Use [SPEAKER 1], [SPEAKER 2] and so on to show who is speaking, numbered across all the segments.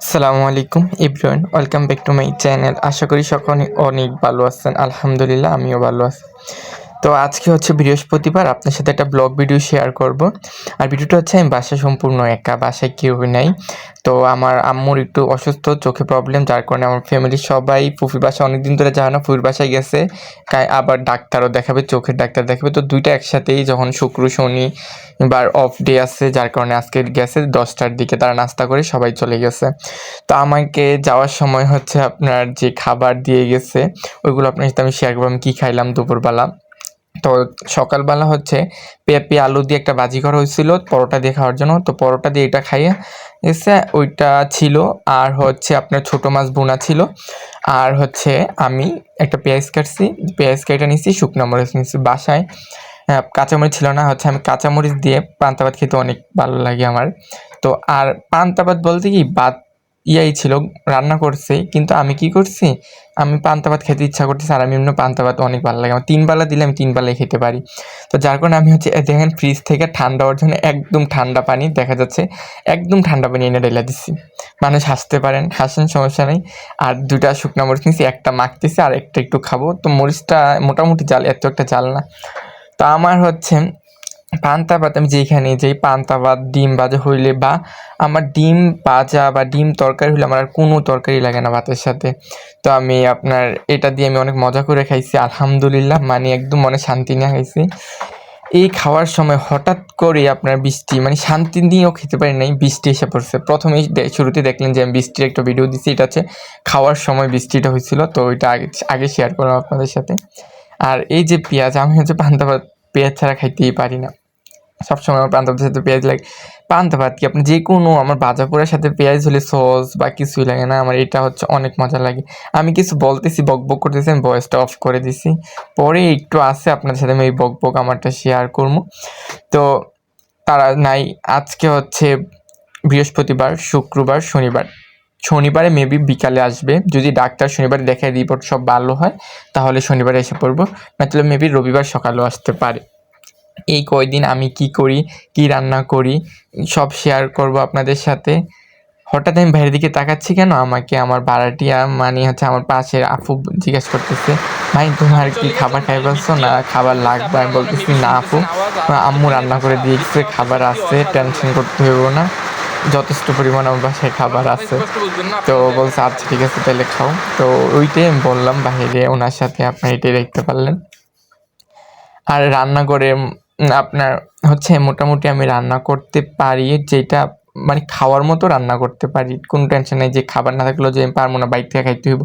[SPEAKER 1] আসসালামু আলাইকুম, Ibrahim. Welcome back to my channel আশা করি সকলে অনেক ভালো আছেন। আলহামদুলিল্লাহ, আমিও ভালো আছি। তো আজকে হচ্ছে বৃহস্পতিবার, আপনার সাথে একটা ব্লগ ভিডিও শেয়ার করব। আর ভিডিওটা হচ্ছে আমি বাসা সম্পূর্ণ একা, বাসায় কেউ নাই। তো আমার আম্মুর একটু অসুস্থ, চোখে প্রবলেম যার কারণে আমার ফ্যামিলির সবাই ফুফির বাসা অনেকদিন ধরে যায় না, ফুফির বাসায় গেছে। আবার ডাক্তারও দেখাবে, চোখের ডাক্তার দেখাবে। তো দুইটা একসাথেই যখন শুক্র, শনি বার অফ ডে আছে, যার কারণে আজকে গেছে, দশটার দিকে তারা নাস্তা করে সবাই চলে গেছে। তো আমাকে যাওয়ার সময় হচ্ছে আপনার যে খাবার দিয়ে গেছে, ওইগুলো আপনার সাথে আমি শেয়ার করব। আমি কী খাইলাম দুপুরবেলা? তো সকালবেলা হচ্ছে পেঁপে আলু দিয়ে একটা বাজি করা হয়েছিল পরোটা দিয়ে খাওয়ার জন্য। তো পরোটা দিয়ে এটা খাইয়ে এসে ওইটা ছিল। আর হচ্ছে আপনার ছোটো মাছ বোনা ছিল। আর হচ্ছে আমি একটা পেঁয়াজ কাটছি। পেঁয়াজ কেটে নিছি শুকনো মরিচ নিছি বাসায়। আহ, কাঁচামরিচ ছিল না হচ্ছে আমি কাঁচামরিচ দিয়ে পান্তা ভাত খেতে অনেক ভালো লাগে আমার। তো আর পান্তা ভাত বলতে কি ভাত ইয়াই ছিল, রান্না করছে, কিন্তু আমি কি করছি? আমি পান্তা ভাত খেতে ইচ্ছা করতেছে, আর আমি এমনি পান্তা ভাত অনেক ভালো লাগে। আমার তিন বেলা দিলে আমি তিন বেলায় খেতে পারি। তো যার কারণে আমি হচ্ছে দেখেন ফ্রিজ থেকে ঠান্ডা হওয়ার জন্য একদম ঠান্ডা পানি, দেখা যাচ্ছে একদম ঠান্ডা পানি এনে ঢেলে দিচ্ছি মানুষ হাসতে পারেন, হাসেন, সমস্যা নেই। আর দুটা শুকনো মরিচ নিচ্ছি একটা মাখতেছি, আর একটা একটু খাব। তো মরিচটা মোটামুটি জাল, এত একটা জাল না। তো আমার হচ্ছে পান্তা আমি যেখানে যেই পান্তা ভাত, ডিম ভাজা হইলে বা আমার ডিম ভাজা বা ডিম তরকারি হলে আমার আর কোনো তরকারি লাগে না ভাতের সাথে। তো আমি আপনার, এটা দিয়ে আমি অনেক মজা করে খাইছি, আলহামদুলিল্লাহ মানে একদম মনে শান্তি নিয়ে খাইছি। এই খাওয়ার সময় হঠাৎ করে আপনার বৃষ্টি মানে শান্তি নিয়েও খেতে পারি নাই, বৃষ্টি এসে পড়ছে। প্রথমেই শুরুতে দেখলেন যে আমি বৃষ্টির একটা ভিডিও দিচ্ছি এটা হচ্ছে খাওয়ার সময় বৃষ্টিটা হয়েছিল তো ওইটা আগে আগে শেয়ার করলাম আপনাদের সাথে। আর এই যে পেঁয়াজ, আমি হচ্ছে পান্তা ভাত পেঁয়াজ ছাড়া খাইতেই পারি না। সবসময় আমার পান্তা সাথে পেঁয়াজ লাগে পান্তা ভাত কি। আপনি যে কোনো আমার ভাজা পোড়ার সাথে পেঁয়াজ হলে সস বা কিছুই লাগে না, আমার এটা হচ্ছে অনেক মজা লাগে। আমি কিছু বলতেছি, বক বক করতেছি, আমি ভয়েসটা অফ করে দিছি। পরে একটু আসে আপনার সাথে আমি এই বক বক আমারটা শেয়ার করব। তো তারা নাই, আজকে হচ্ছে বৃহস্পতিবার, শুক্রবার, শনিবার। শনিবারে মেবি বিকালে আসবে। যদি ডাক্তার শনিবারে দেখায় রিপোর্ট সব ভালো হয়, তাহলে শনিবারে এসে পড়ব। নয়তো মেবি রবিবার সকালেও আসতে পারে। এই কয়দিন আমি কি করি, কি রান্না করি, সব শেয়ার করব আপনাদের সাথে। হঠাৎ আমি বাইরের দিকে তাকাচ্ছি কেন? আমাকে আমার ভাড়াটিয়া মানে হচ্ছে আমার পাশের আপু জিজ্ঞেস করতেছে, ভাই, তোমার কি খাবার খাই বলছো? না, খাবার লাগবে? আমি বলতেছি, না, আপু আম্মু রান্না করে দিয়েছে, খাবার আছে টেনশন করতে হইব না। যথেষ্ট পরিমাণ আমার বাসায় খাবার আছে। তো বলছে আচ্ছা ঠিক আছে, তাহলে খাও। তো ওইটাই আমি বললাম, বাইরে ওনার সাথে আপনি এটাই দেখতে পারলেন। আর রান্না করে উম আপনার হচ্ছে মোটামুটি আমি রান্না করতে পারি, যেটা মানে খাওয়ার মতো রান্না করতে পারি। কোনো টেনশন নেই যে খাবার না থাকলেও যে আমি পারব না বাইক থেকে খাইতে হইব।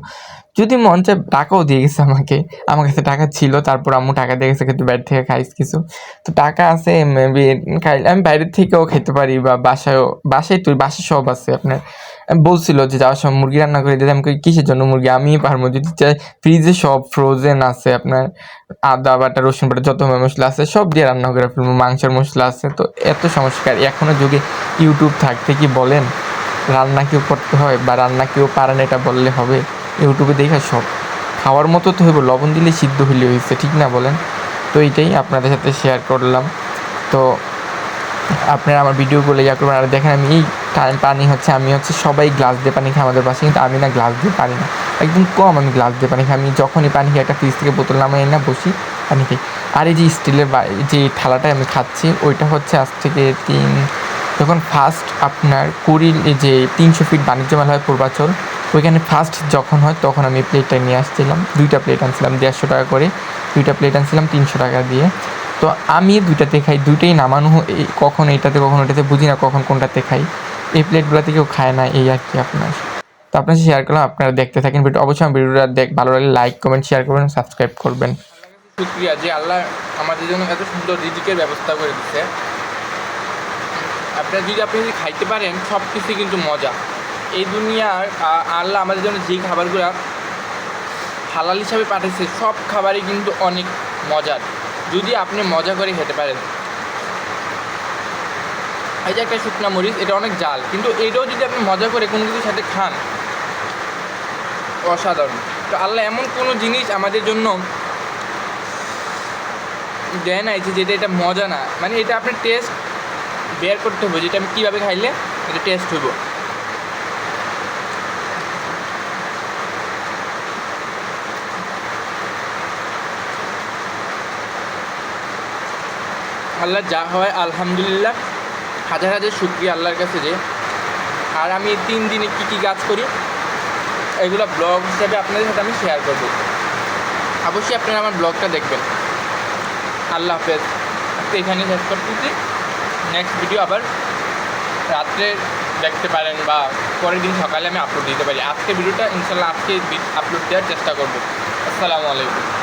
[SPEAKER 1] যদি মন চায় টাকাও দিয়ে গেছে আমাকে, আমার কাছে টাকা ছিল, তারপর আম্মু টাকা দিয়ে গেছে, কিন্তু বাইরে থেকে খাইস কিছু। তো টাকা আছে মেবি খাই আমি বাইরের থেকেও খেতে পারি বা বাসায়ও, বাসায় তুই বাসায় সব আছে আপনার। বলছিল যে যাওয়ার সময় মুরগি রান্না করে দিতে। আমি কিসের জন্য মুরগি? আমি পারব। যদি চাই ফ্রিজে সব ফ্রোজেন আছে আপনার, আদা বাটা, রসুন বাটা, যত মশলা আছে, সব দিয়ে রান্না করে ফেলব। মাংসের মশলা আছে, তো এত সমস্যা আর এখনও যুগে ইউটিউব থাকতে কি বলেন? রান্না কেউ করতে হয় বা রান্না কেউ পারে না, এটা বললে হবে। ইউটিউবে দেখে সব। খাওয়ার মতো তো হইব, লবণ দিলে সিদ্ধ হইলে হয়েছে ঠিক না বলেন? তো এইটাই আপনাদের সাথে শেয়ার করলাম। তো আপনারা আমার ভিডিওগুলো ইয়া করবেন, আর দেখেন আমি এই টাইম পানি হচ্ছে, আমি হচ্ছে সবাই গ্লাস দিয়ে পানি খাই আমাদের পাশে, কিন্তু আমি না গ্লাস দিয়ে পারি না। একদম কম আমি গ্লাস দিয়ে পানি খাই। আমি যখনই পানি খাই, একটা ফ্রিজ থেকে বোতল নামাই না বসি, পানি খাই। আর এই যে স্টিলের যে থালাটায় আমি খাচ্ছি, ওইটা হচ্ছে আজ থেকে তিন যখন ফার্স্ট আপনার কুড়ি যে তিনশো ফিট বাণিজ্য মেলা হয় পূর্বাচল, ওইখানে ফার্স্ট যখন হয়, তখন আমি প্লেটটা নিয়ে আসছিলাম। দুইটা প্লেট আনছিলাম, দেড়শো টাকা করে। দুইটা প্লেট আনছিলাম, তিনশো টাকা দিয়ে। তো আমি দুইটাতে খাই, দুইটাই নামানো কখন এইটাতে, কখন ওইটাতে বুঝি না কখন কোনটাতে খাই। এই প্লেটগুলোতে কেউ খায় না, এই আর কি আপনার। তো আপনার শেয়ার করলাম আপনারা দেখতে থাকেন ভিডিও অবশ্যই আমার ভিডিওটা দেখ, ভালো লাগলে লাইক কমেন্ট শেয়ার করবেন সাবস্ক্রাইব করবেন।
[SPEAKER 2] শুক্রিয়া যে আল্লাহ আমাদের জন্য এত সুন্দর রিজিকের ব্যবস্থা করে দিচ্ছে আপনার যদি আপনি যদি খাইতে পারেন সব কিছুই কিন্তু মজা। এই দুনিয়ার আল্লাহ আমাদের জন্য যেই খাবারগুলো হালাল হিসাবে পাঠিয়েছে সব খাবারই কিন্তু অনেক মজার। যদি আপনি মজা করে খেতে পারেন। এই যে একটা শুকনা মরিচ, এটা অনেক জাল, কিন্তু এটাও যদি আপনি মজা করে কোনো কিছুর সাথে খান, অসাধারণ। তো আল্লাহ এমন কোনো জিনিস আমাদের জন্য দেয় নাই যে যেটা এটা মজা না। মানে এটা আপনার টেস্ট বের করতে হবে, যেটা আমি কীভাবে খাইলে এটা টেস্ট হইব। আল্লাহ যা হয়, আলহামদুলিল্লাহ। হাজার হাজার শুক্রিয়া আল্লাহর কাছে যে, আর আমি তিন দিনে কী কী কাজ করি, এগুলো ব্লগ হিসাবে আপনাদের সাথে আমি শেয়ার করব। অবশ্যই আপনারা আমার ব্লগটা দেখবেন। আল্লাহ হাফেজ। আজকে এখানে শেষ করতেছি। নেক্সট ভিডিও আবার রাত্রে দেখতে পারেন বা পরের দিন সকালে আমি আপলোড দিতে পারি। আজকে ভিডিওটা ইনশাল্লাহ আজকে আপলোড দেওয়ার চেষ্টা করব। আসসালামু আলাইকুম।